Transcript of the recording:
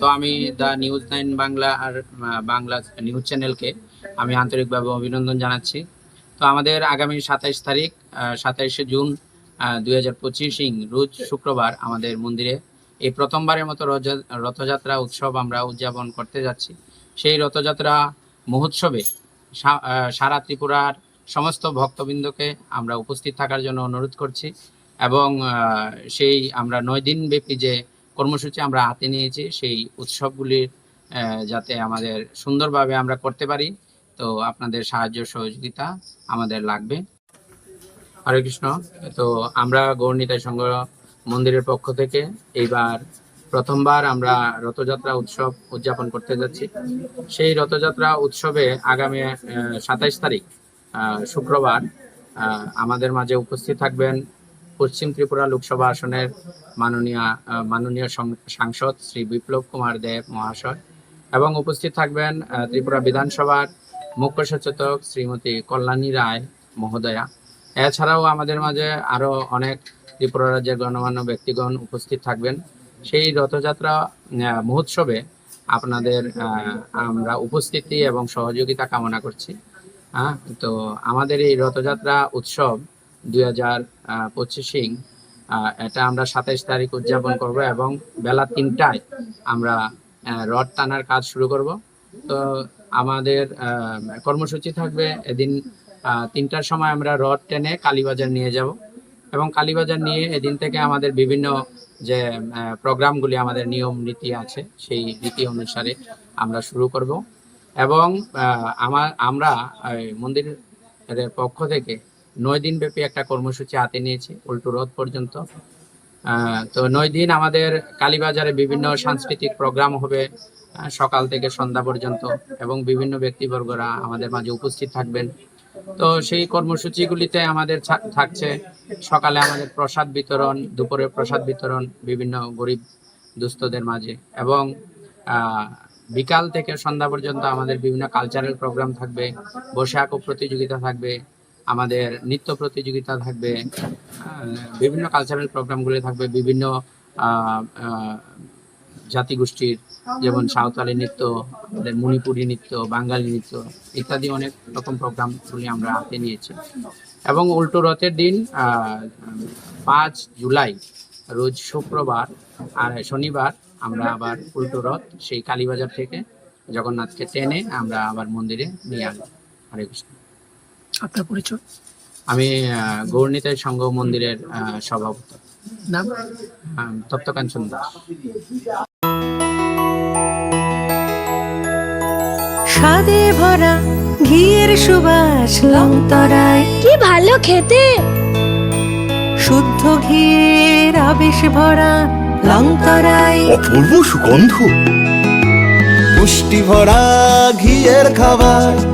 তো আমি the news nine Bangla আর বাংলা নিউজ চ্যানেলকে আমি আন্তরিকভাবে অভিনন্দন জানাচ্ছি। তো আমাদের আগামী সাতাইশ তারিখ সাতাইশে জুন দুই হাজার পঁচিশ রোজ শুক্রবার আমাদের মন্দিরে এই প্রথমবারের মতো রথযা- রথযাত্রা উৎসব আমরা উদযাপন করতে যাচ্ছি। সেই রথযাত্রা মহোৎসবে সারা ত্রিপুরার সমস্ত ভক্তবৃন্দকে আমরা উপস্থিত থাকার জন্য অনুরোধ করছি এবং সেই আমরা নয় দিন ব্যাপী যে কর্মসূচি আমরা হাতে নিয়েছি, সেই উৎসবগুলির যাতে আমাদের সুন্দরভাবে আমরা করতে পারি। তো আপনাদের সাহায্য সহযোগিতা আমাদের লাগবে। হরে কৃষ্ণ। তো আমরা গৌরনীতাই সংঘ মন্দিরের পক্ষ থেকে এইবার প্রথমবার আমরা রথযাত্রা উৎসব উদযাপন করতে যাচ্ছি। সেই রথযাত্রা উৎসবে আগামী সাতাইশ তারিখ শুক্রবার আমাদের মাঝে উপস্থিত থাকবেন পশ্চিম ত্রিপুরা লোকসভা আসনের মাননীয় মাননীয় সাংসদ শ্রী বিপ্লব কুমার দেব মহাশয় এবং উপস্থিত থাকবেন ত্রিপুরা বিধানসভার মুখ্য সচেতক শ্রীমতী কল্যাণী রায় মহোদয়া। এছাড়াও আমাদের মাঝে আরও অনেক ত্রিপুরা রাজ্যের গণমান্য ব্যক্তিগণ উপস্থিত থাকবেন। সেই রথযাত্রা মহোৎসবে আপনাদের আমরা উপস্থিতি এবং সহযোগিতা কামনা করছি। হ্যাঁ তো আমাদের এই রথযাত্রা উৎসব দুই হাজার এটা আমরা সাতাইশ তারিখ উদযাপন করব এবং বেলা তিনটায় আমরা রথ টানার কাজ শুরু করব। তো আমাদের কর্মসূচি থাকবে এদিন তিনটার সময় আমরা রথ টেনে কালীবাজার নিয়ে যাব এবং কালীবাজার নিয়ে এদিন থেকে আমাদের বিভিন্ন যে প্রোগ্রামগুলি, আমাদের নিয়ম নীতি আছে, সেই নীতি অনুসারে আমরা শুরু করব এবং আমার আমরা মন্দিরের পক্ষ থেকে নয় দিন ব্যাপী একটা কর্মসূচি হাতে নিয়েছি, উল্টো রথ পর্যন্ত। তো নয় দিন আমাদের কালীবাজারে বিভিন্ন সাংস্কৃতিক প্রোগ্রাম হবে সকাল থেকে সন্ধ্যা পর্যন্ত, এবং বিভিন্ন ব্যক্তিবর্গরা আমাদের মাঝে উপস্থিত থাকবেন। তো সেই কর্মসূচিগুলিতে আমাদের থাকছে সকালে আমাদের প্রসাদ বিতরণ, দুপুরে প্রসাদ বিতরণ বিভিন্ন গরিব দুস্থদের মাঝে, এবং বিকাল থেকে সন্ধ্যা পর্যন্ত আমাদের বিভিন্ন কালচারাল প্রোগ্রাম থাকবে বসে আঁকো প্রতিযোগিতা থাকবে আমাদের নৃত্য প্রতিযোগিতা থাকবে বিভিন্ন কালচারাল প্রোগ্রামগুলি থাকবে, বিভিন্ন জাতিগোষ্ঠীর, যেমন সাঁওতালি নৃত্য মণিপুরি নৃত্য, বাঙালি নৃত্য ইত্যাদি অনেক রকম প্রোগ্রামগুলি আমরা হাতে নিয়েছি। এবং উল্টো রথের দিন পাঁচ জুলাই, রোজ শুক্রবার আর শনিবার আমরা আবার উল্টো রথ সেই কালীবাজার থেকে জগন্নাথকে টেনে আমরা আবার মন্দিরে নিয়ে আনব হরে কৃষ্ণ। আপনার পরিচয়? আমি আহ, গৌরনীতাই সংঘ মন্দিরের সভাপতি। নাম? তপ্তকাঞ্চন দাস স্বাদে ভরা ঘিয়ের সুবাস লংতরায়। কি ভালো খেতে! শুদ্ধ ঘিয়ের আবেশ ভরা লংতরায়। অপূর্ব সুগন্ধ। পুষ্টি ভরা ঘিয়ের খাবার